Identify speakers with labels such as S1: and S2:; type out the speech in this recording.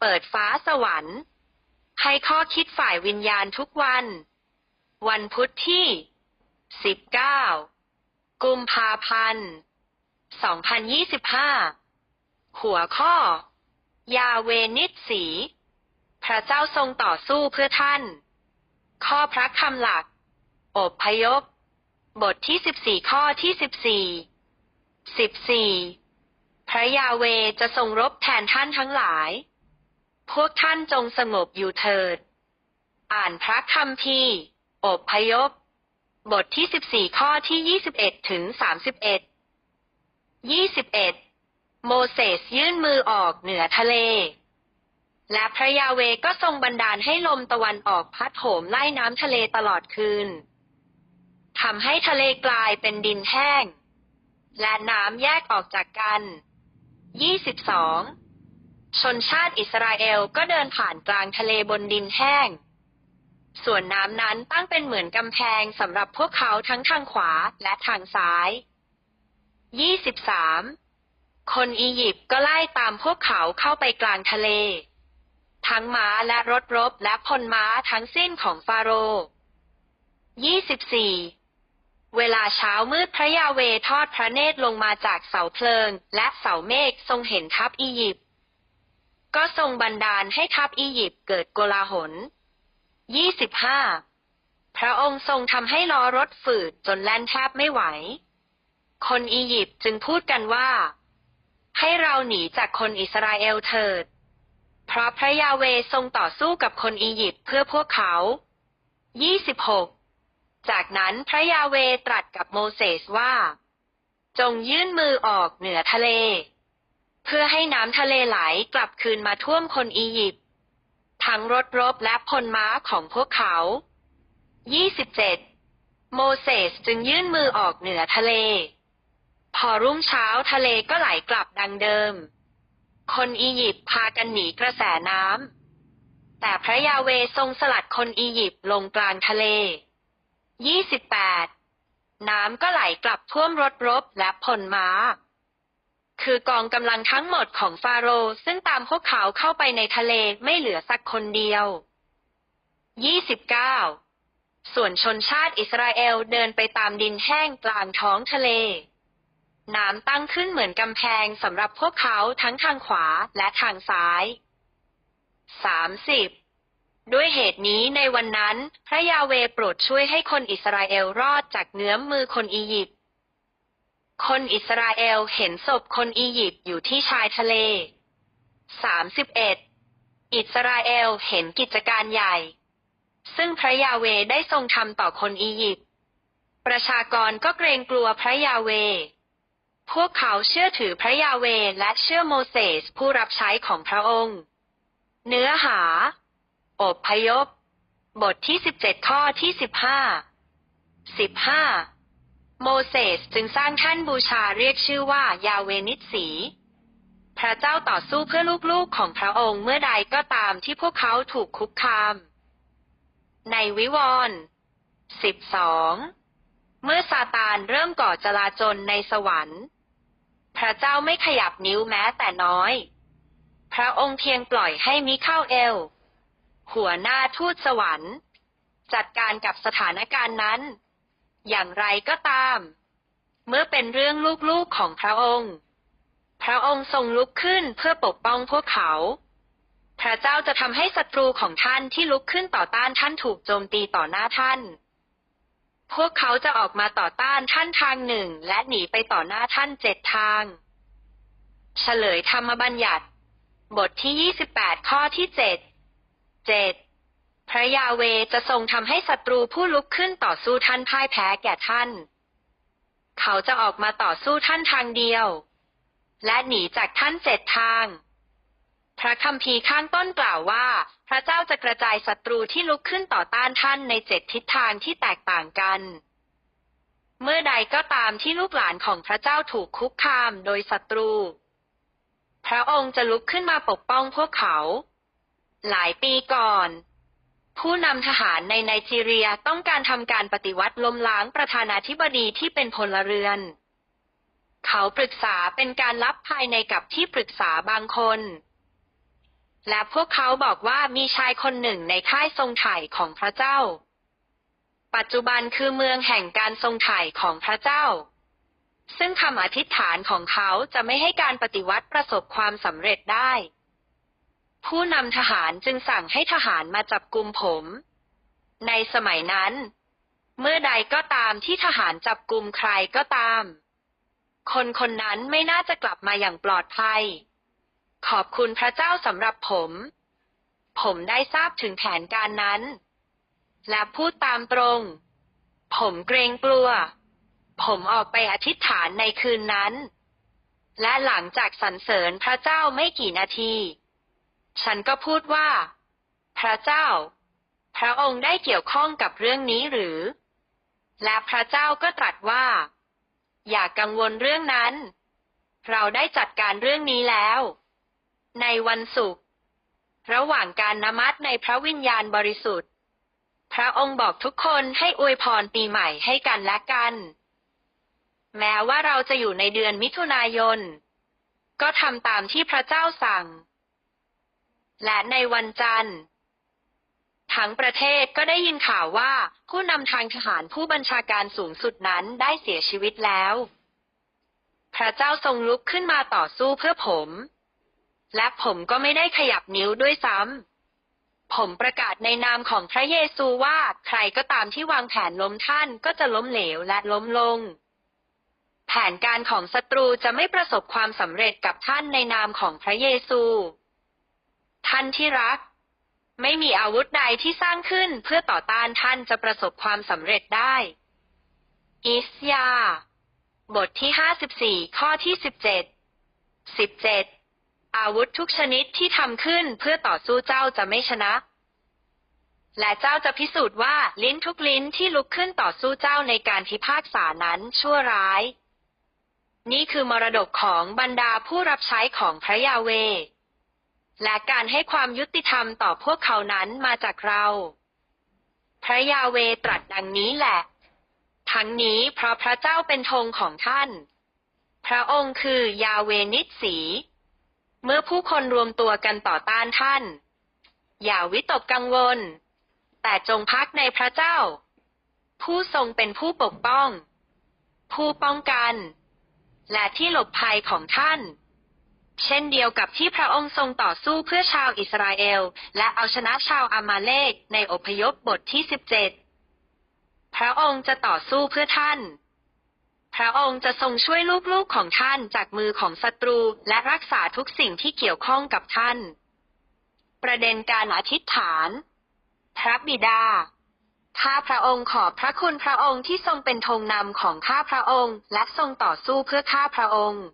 S1: เปิดฟ้าสวรรค์ ให้ข้อคิดฝ่ายวิญญาณทุกวัน วันพุธที่ 19 กุมภาพันธ์ 2025 หัวข้อ ยาเวนิสสี พระเจ้าทรงต่อสู้เพื่อท่าน ข้อพระคำหลัก อบพยพ บทที่ 14 ข้อที่ 14 14พระยาเวจะทรงรบแทนท่านทั้งหลาย พวกท่านจงสงบอยู่เถิด อ่านพระคัมภีร์อบพยพ บทที่ 14 ข้อที่ 21 ถึง 31 21 โมเสสยื่นมือออกเหนือทะเล และพระยาเวก็ทรงบันดาลให้ลมตะวันออกพัดโหมไล่น้ำทะเลตลอดคืนทำให้ทะเลกลายเป็นดินแห้ง และน้ำแยกออกจากกัน 22 ชนชาติอิสราเอลก็เดินผ่านกลางทะเลบนดินแห้ง ส่วนน้ำนั้นตั้งเป็นเหมือนกำแพงสำหรับพวกเขาทั้งทางขวาและทางซ้าย 23 คนอียิปต์ก็ไล่ตามพวกเขาเข้าไปกลางทะเล ทั้งม้าและรถรบและพลม้าทั้งสิ้นของฟาโรห์ 24 เวลาเช้ามืดพระยาเวทอดพระเนตรลงมาจากเสาเพลิง และเสาเมฆทรงเห็นทัพอียิปต์ ก็ทรงบันดาลให้ทัพอียิปต์เกิดโกลาหล 25. พระองค์ทรงทำให้ล้อรถฝืดจนแล่นแทบไม่ไหว คนอียิปต์จึงพูดกันว่า ให้เราหนีจากคนอิสราเอลเถิด เพราะพระยาเวทรงต่อสู้กับคนอียิปต์เพื่อพวกเขา 26. จากนั้นพระยาเวตรัสกับโมเสสว่า จงยื่นมือออกเหนือทะเล เพื่อให้น้ำทะเลไหลกลับคืนมาท่วมคนอียิปต์ทั้งรถรบและพลม้าของพวกเขา 27. โมเสสจึงยื่นมือออกเหนือทะเล พอรุ่งเช้าทะเลก็ไหลกลับดังเดิม คนอียิปต์พากันหนีกระแสน้ำ แต่พระยาเวทรงสลัดคนอียิปต์ลงกลางทะเล 28. น้ำก็ไหลกลับท่วมรถรบและพลม้า คือกองกำลังทั้งหมดของฟาโรห์ซึ่งตามพวกเขาเข้าไปในทะเลไม่เหลือสักคนเดียว 29. ส่วนชนชาติอิสราเอลเดินไปตามดินแห้งกลางท้องทะเล น้ำตั้งขึ้นเหมือนกำแพงสำหรับพวกเขาทั้งทางขวาและทางซ้าย 30. ด้วยเหตุนี้ในวันนั้น พระยาเวโปรดช่วยให้คนอิสราเอลรอดจากเงื้อมมือคนอียิปต์ คนอิสราเอลเห็นศพคนอียิปต์อยู่ที่ชายทะเล 31. อิสราเอลเห็นกิจการใหญ่ ซึ่งพระยาเวได้ทรงทำต่อคนอียิปต์ ประชากรก็เกรงกลัวพระยาเว พวกเขาเชื่อถือพระยาเวและเชื่อโมเสสผู้รับใช้ของพระองค์ เนื้อหา อบพยพ บทที่ 17 ข้อที่ 15 15 โมเสสจึงสร้างท่นบูชาเรียกชื่อว่ายาเวนิสสี พระเจ้าต่อสู้เพื่อลูกๆของพระองค์เมื่อใดก็ตามที่พวกเขาถูกคุกคาม ในวิวรณ์12 เมื่อซาตานเริ่มก่อจลาจลในสวรรค์ พระเจ้าไม่ขยับนิ้วแม้แต่น้อย พระองค์เพียงปล่อยให้มิเข้าเอล หัวหน้าทูตสวรรค์ จัดการกับสถานการณ์นั้น อย่างไรก็ตาม เมื่อเป็นเรื่องลูกๆของพระองค์ พระองค์ทรงลุกขึ้นเพื่อปกป้องพวกเขา พระเจ้าจะทำให้ศัตรูของท่านที่ลุกขึ้นต่อต้านท่านถูกโจมตีต่อหน้าท่าน พวกเขาจะออกมาต่อต้านท่านทางหนึ่งและหนีไปต่อหน้าท่านเจ็ดทาง เฉลยธรรมบัญญัติ บทที่ 28 ข้อที่ 7 7. พระยาเวจะทรงทำให้ศัตรูผู้ลุกขึ้นต่อสู้ท่านพ่ายแพ้แก่ท่าน เขาจะออกมาต่อสู้ท่านทางเดียว และหนีจากท่านเจ็ดทาง พระคัมภีร์ข้างต้นกล่าวว่า พระเจ้าจะกระจายศัตรูที่ลุกขึ้นต่อต้านท่านในเจ็ดทิศทางที่แตกต่างกัน เมื่อใดก็ตามที่ลูกหลานของพระเจ้าถูกคุกคามโดยศัตรู พระองค์จะลุกขึ้นมาปกป้องพวกเขา หลายปีก่อน ผู้นำทหารในไนจีเรียต้องการทำการปฏิวัติล้มล้างประธานาธิบดีที่เป็นพลเรือน เขาปรึกษาเป็นการลับภายในกับที่ปรึกษาบางคน และพวกเขาบอกว่ามีชายคนหนึ่งในค่ายทรงไถ่ของพระเจ้า ปัจจุบันคือเมืองแห่งการทรงไถ่ของพระเจ้า ซึ่งคำอธิษฐานของเขาจะไม่ให้การปฏิวัติประสบความสำเร็จได้ ผู้นำทหารจึงสั่งให้ทหารมาจับกลุ่มผม ในสมัยนั้น เมื่อใดก็ตามที่ทหารจับกลุ่มใครก็ตาม คนคนนั้นไม่น่าจะกลับมาอย่างปลอดภัย ขอบคุณพระเจ้าสำหรับผม ผมได้ทราบถึงแผนการนั้น และพูดตามตรง ผมเกรงกลัว ผมออกไปอธิษฐานในคืนนั้น และหลังจากสรรเสริญพระเจ้าไม่กี่นาที ฉันก็พูดว่า พระเจ้า พระองค์ได้เกี่ยวข้องกับเรื่องนี้หรือ และพระเจ้าก็ตรัสว่า อย่ากังวลเรื่องนั้น เราได้จัดการเรื่องนี้แล้ว ในวันศุกร์ระหว่างการนมัสในพระวิญญาณบริสุทธิ์ พระองค์บอกทุกคนให้อวยพรปีใหม่ให้กันและกัน แม้ว่าเราจะอยู่ในเดือนมิถุนายน ก็ทำตามที่พระเจ้าสั่ง และในวันจันทร์ ทั้งประเทศก็ได้ยินข่าวว่าผู้นำทางทหารผู้บัญชาการสูงสุดนั้นได้เสียชีวิตแล้ว พระเจ้าทรงลุกขึ้นมาต่อสู้เพื่อผม และผมก็ไม่ได้ขยับนิ้วด้วยซ้ำผมประกาศในนามของพระเยซูว่าใครก็ตามที่วางแผนล้มท่านก็จะล้มเหลวและล้มลง แผนการของศัตรูจะไม่ประสบความสำเร็จกับท่านในนามของพระเยซู ท่านที่รัก ไม่มีอาวุธใดที่สร้างขึ้นเพื่อต่อต้านท่านจะประสบความสำเร็จได้ อิสยา บทที่ห้าสิบสี่ข้อที่สิบเจ็ดสิบเจ็ดอาวุธทุกชนิดที่ทำขึ้นเพื่อต่อสู้เจ้าจะไม่ชนะ และเจ้าจะพิสูจน์ว่าลิ้นทุกลิ้นที่ลุกขึ้นต่อสู้เจ้าในการพิพากษานั้นชั่วร้าย นี่คือมรดกของบรรดาผู้รับใช้ของพระยาเว และการให้ความยุติธรรมต่อพวกเขานั้นมาจากเรา พระยาเวตรัสดังนี้แหละ ทั้งนี้เพราะพระเจ้าเป็นธงของท่าน พระองค์คือยาเวนิสสีเมื่อผู้คนรวมตัวกันต่อต้านท่าน อย่าวิตกกังวล แต่จงพักในพระเจ้า ผู้ทรงเป็นผู้ปกป้อง ผู้ป้องกัน และที่หลบภัยของท่าน เช่นเดียวกับที่พระองค์ทรงต่อสู้เพื่อชาวอิสราเอล และเอาชนะชาวอามาเลกในอพยพบทที่สิบเจ็ดพระองค์จะต่อสู้เพื่อท่าน พระองค์จะทรงช่วยลูกๆของท่านจากมือของศัตรูและรักษาทุกสิ่งที่เกี่ยวข้องกับท่าน ประเด็นการอธิษฐาน พระบิดาข้าพระองค์ขอบพระคุณพระองค์ที่ทรงเป็นธงนำของข้าพระองค์ และทรงต่อสู้เพื่อข้าพระองค์